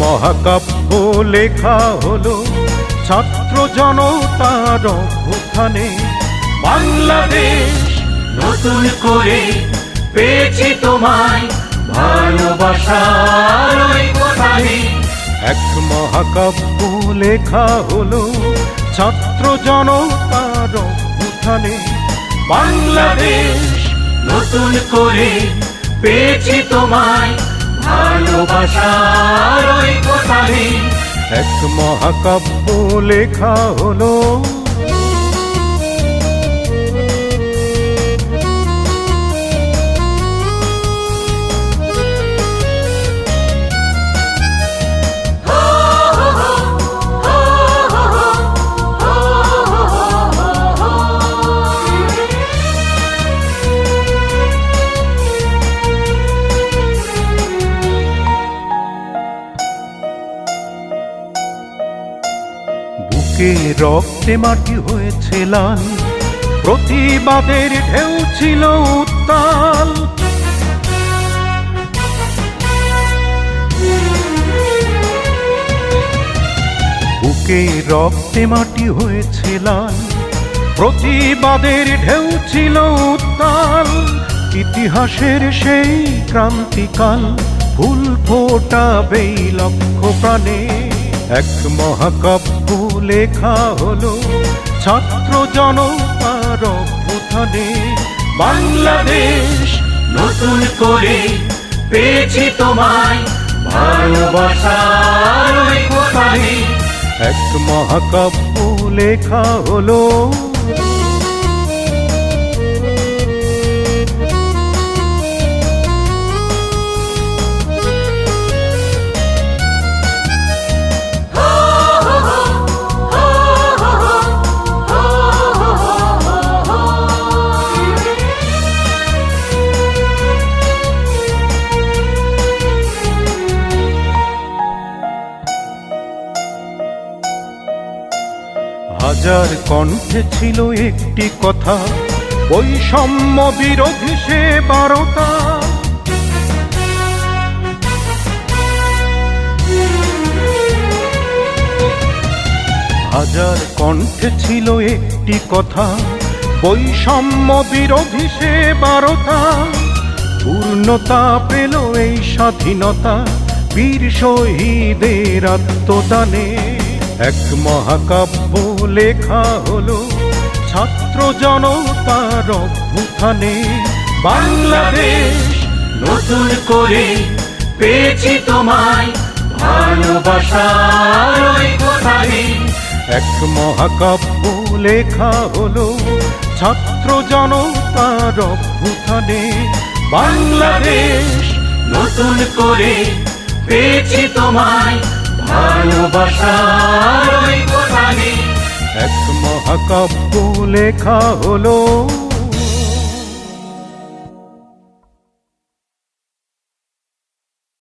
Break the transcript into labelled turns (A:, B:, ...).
A: মহাকাব্য লেখা হলো ছাত্র জনতার অভ্যুত্থানে। বাংলাদেশ
B: নতুন করে পেয়েছি তোমায় ভালোবাসার
A: এক মহাকাব্য লেখা হলো ছাত্র জনতার অভ্যুত্থানে।
B: বাংলাদেশ নতুন করে পেয়েছি তোমায় ভালোবাসার
A: এক মহাকাব্য লেখা হলো। বুকে রক্তে মাটি হয়েছে লাল, প্রতিবাদের ঢেউ ছিল উত্তাল। বুকে রক্তে মাটি হয়েছে লাল, প্রতিবাদের ঢেউ ছিল উত্তাল। ইতিহাসের সেই ক্রান্তিকাল, ফুল ফোটাবেই লক্ষ প্রাণে। এক মহাকাব্য লেখা হলো ছাত্র জনতার
B: বাংলাদেশ নতুন করে পেয়েছি তোমায় ভালোবাসা
A: এক মহাকাব্য লেখা হলো হাজার কণ্ঠে ছিল একটি কথা, বৈষম্য বিরোধী সে বারতা হাজার কণ্ঠে ছিল একটি কথা, বৈষম্য বিরোধী সে বারতা পূর্ণতা পেল এই স্বাধীনতা, বীর শহীদের আত্মদানে। এক মহাকাব্য লেখা হলো ছাত্র জনতার অভ্যুত্থানে।
B: বাংলাদেশ নতুন করে পেয়েছি তোমায় ভালোবাসার
A: এক মহাকাব্য লেখা হলো ছাত্র জনতার অভ্যুত্থানে।
B: বাংলাদেশ নতুন করে পেয়েছি তোমায় ভালোবাসার
A: এক মহাকাব্য লেখা হলো।